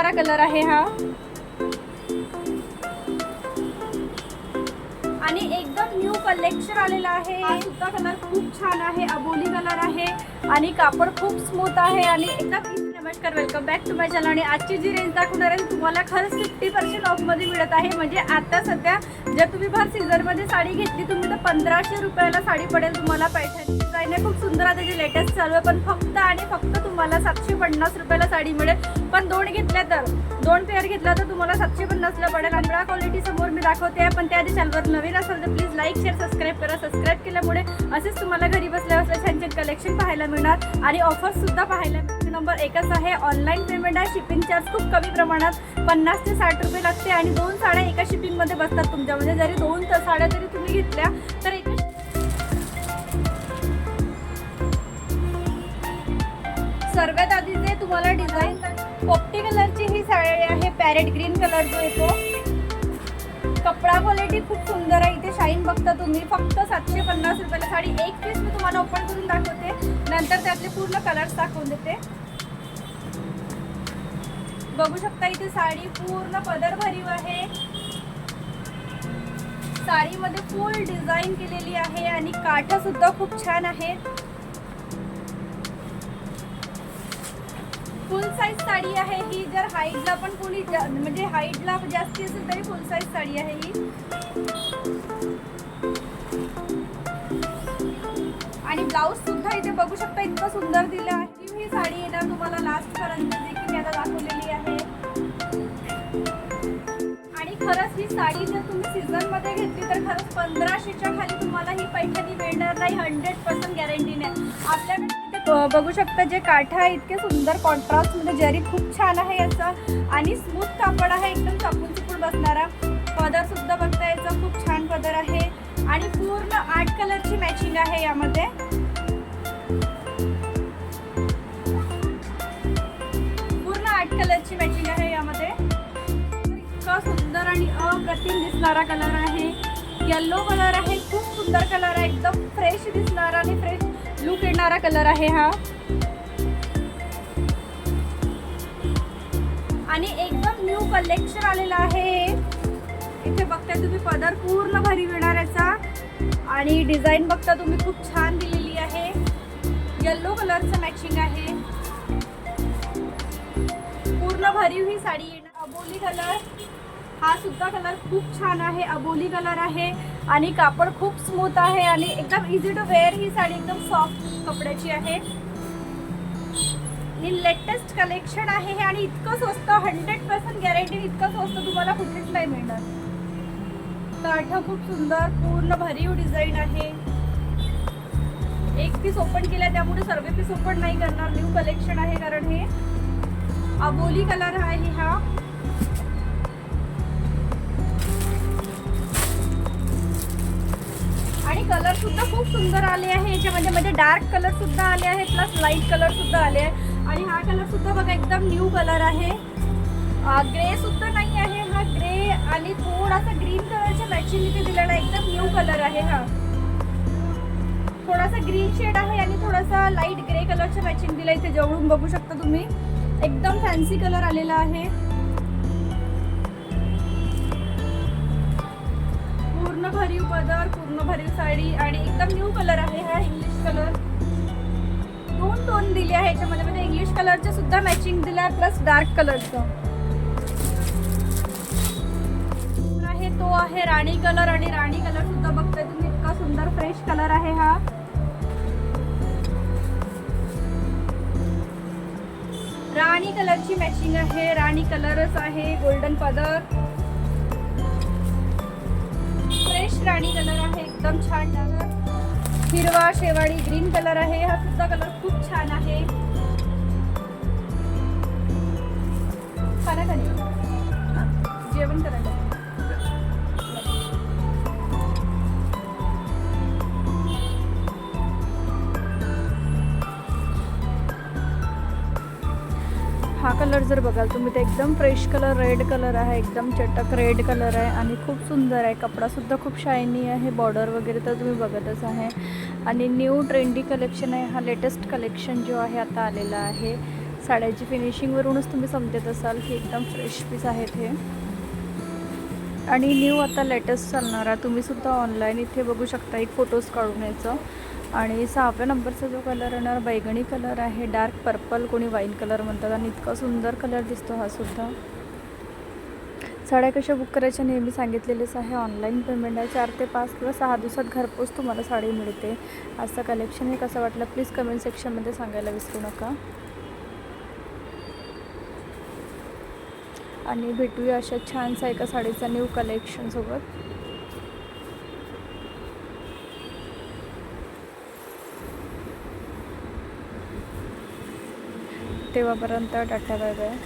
दिसणारा कलर आहे हा. आणि एकदम न्यू कलेक्शन आलेला आहे. हा सुद्धा कलर खूप छान आहे. अबोली कलर आहे. आणि कापड खूप स्मूथ आहे. आणि एकदम नमस्कार welcome back to my channel आणि आजची जी रेंज दाखवणार आहे तुम्हाला खरंच फिफ्टी पर्सेंट ऑफमध्ये मिळत आहे. म्हणजे आता सध्या जर तुम्ही भर सीझनमध्ये साडी घेतली तुम्ही तर पंधराशे रुपयाला साडी पडेल तुम्हाला पैठणी. डिझाईन आहे खूप सुंदर आहे त्याची लेटेस्ट चालू आहे पण फक्त आणि फक्त तुम्हाला सातशे पन्नास रुपयाला साडी मिळेल. पण दोन घेतल्या तर? दोन पेअर घेतला तर तुम्हाला सातशे पन्नासला पडेल. आणि क्वालिटी समोर मी दाखवते. पण त्या चॅनलवर नवीन असेल तर प्लीज लाईक शेअर सबस्क्राईब करा. सबस्क्राईब केल्यामुळे असेच तुम्हाला घरी बसल्या बसल्या छान छान कलेक्शन पाहायला मिळणार. आणि ऑफर्ससुद्धा पाहायला नंबर एकच आहे ऑनलाईन पेमेंट आहे. शिपिंग चार्ज खूप कमी प्रमाणात पन्नास ते साठ रुपये लागते. आणि दोन साड्या एका शिपिंगमध्ये बसतात तुमच्या. म्हणजे जरी दोन साड्या जरी तुम्ही घेतल्या तर एका सर्वात आधी ते तुम्हाला डिझाईन पोपटी कलर पॅरेट ग्रीन कलर जो येतो कपडा क्वालिटी खूप सुंदर आहे. इथे शाईन बघता तुम्ही. फक्त सातशे पन्नास रुपयाला साडी. एक पीस मी तुम्हाला ओपन करून दाखवते. नंतर त्यातले पूर्ण कलर्स दाखवून देते. बघू शकता इथे साडी पूर्ण पदर भरीव आहे. साडीमध्ये फुल डिझाईन केलेली आहे आणि काठा सुद्धा खूप छान आहेत फुल साईज साडी आहे ही. जर हाईटला पण कोणी म्हणजे हाईटला जास्ती असेल तरी फुल साईज साडी आहे ही. आणि ब्लाऊज सुद्धा इथे बघू शकता इतकं सुंदर दिलं आहे. ही साडी येणार तुम्हाला लास्ट पर्यंत देखील मी आता दाखवलेली आहे. आणि खरंच ही साडी जर तुम्ही सीझनमध्ये घेतली तर खरंच पंधराशेच्या खाली तुम्हाला ही पैठणी मिळणार नाही. हंड्रेड पर्सेंट गॅरंटीने आपल्याकडे बघू शकता जे काठा आहे इतके सुंदर कॉन्ट्रास्टमध्ये जरी खूप छान आहे याचं आणि स्मूथ कापड आहे एकदम चापून चुपून बसणारा. पदर सुद्धा बघता याचा खूप छान पदर आहे. आणि पूर्ण आठ कलरची मॅचिंग आहे यामध्ये. पूर्ण आठ कलरची मॅचिंग आहे यामध्ये. इतका सुंदर आणि अप्रतिम दिसणारा कलर आहे. येल्लो कलर आहे खूप सुंदर कलर आहे. एकदम फ्रेश दिसणारा आणि फ्रेश लुक येणारा कलर आहे हा. आणि एकदम न्यू कलेक्शन आलेलं आहे. इथे बघताय तुम्ही पदर पूर्ण भरी येणार याचा आणि डिझाईन बघता तुम्ही खूप छान दिलेली आहे. येल्लो कलरचं मॅचिंग आहे. पूर्ण भरीव ही साडी येणार. अबोली कलर हा सुद्धा कलर खूप छान आहे. अबोली कलर आहे. आणि कापड खूप स्मूथ आहे आणि एकदम इझी टू वेअर ही साडी एकदम सॉफ्ट कपड्याची आहे. ही लेटेस्ट कलेक्शन आहे हे आणि इतकं स्वस्त हंड्रेड पर्सेंट गॅरंटी इतकं स्वस्त तुम्हाला कुठेच नाही मिळणार. काठ खूप सुंदर पूर्ण भरीव डिझाईन आहे. एक पीस ओपन केला त्यामुळे सर्व पीस ओपन नाही करणार. न्यू कलेक्शन आहे कारण हे. अबोली कलर आहे हा. खूप सुंदर आले आहे. याच्यामध्ये म्हणजे डार्क कलर सुद्धा आले आहे प्लस लाइट कलर सुद्धा आले आहे. आणि हा कलर सुद्धा बघा एकदम न्यू कलर आहे. ग्रे सुद्धा नाही आहे हा ग्रे आणि थोडासा ग्रीन कलरच्या मॅचिंग इथे दिलेला एकदम न्यू कलर आहे हा. थोडासा ग्रीन शेड आहे आणि थोडासा लाइट ग्रे कलरच्या मॅचिंग दिलं इथे जवळून बघू शकता तुम्ही. एकदम फॅन्सी कलर आलेला आहे. पूर्ण भरीव पदर पूर्ण भरीव साडी आणि एकदम न्यू कलर आहे हा इंग्लिश कलर दोन टोन दिले आहे याच्यामध्ये म्हणजे इंग्लिश कलरचे सुद्धा मॅचिंग दिलं आहे प्लस डार्क कलरचं आहे तो आहे राणी कलर आणि राणी कलर सुद्धा बघताय तुम्ही इतका सुंदर फ्रेश कलर आहे हा. राणी कलरची मॅचिंग आहे राणी कलरच आहे गोल्डन पदर. फ्रेश राणी कलर आहे एकदम छान कलर हिरवा शेवाळी ग्रीन कलर आहे. हा सुद्धा कलर खूप छान आहे. खाना खाली. जेवण करायला हा कलर जर बघाल तुम्ही तर एकदम फ्रेश कलर रेड कलर आहे एकदम चटक रेड कलर आहे आणि खूप सुंदर आहे. कपडासुद्धा खूप शायनी आहे बॉर्डर वगैरे तर तुम्ही बघतच आहे. आणि न्यू ट्रेंडी कलेक्शन आहे हा लेटेस्ट कलेक्शन जो आहे आता आलेला आहे. साड्याची फिनिशिंगवरूनच तुम्ही समजत असाल की एकदम फ्रेश पीस आहेत हे. आणि न्यू आता लेटेस्ट चालणारा तुम्ही सुद्धा ऑनलाईन इथे बघू शकता एक फोटोज काढून यायचं. आणि सहाव्या नंबरचा जो कलर येणार बैगणी कलर आहे डार्क पर्पल कोणी वाईन कलर म्हणतात आणि इतका सुंदर कलर दिसतो हा सुद्धा. साड्या कशा बुक करायच्या नेहमी सांगितलेलेच आहे. ऑनलाईन पेमेंट आहे. चार ते पाच किंवा सहा दिवसात घरपोच तुम्हाला साडी मिळते. आजचं कलेक्शन हे कसं वाटलं प्लीज कमेंट सेक्शनमध्ये सांगायला विसरू नका. आणि भेटूया अशा छानसा एका साडीचा न्यू कलेक्शनसोबत तेव्हापर्यंत टाटा बाय बाय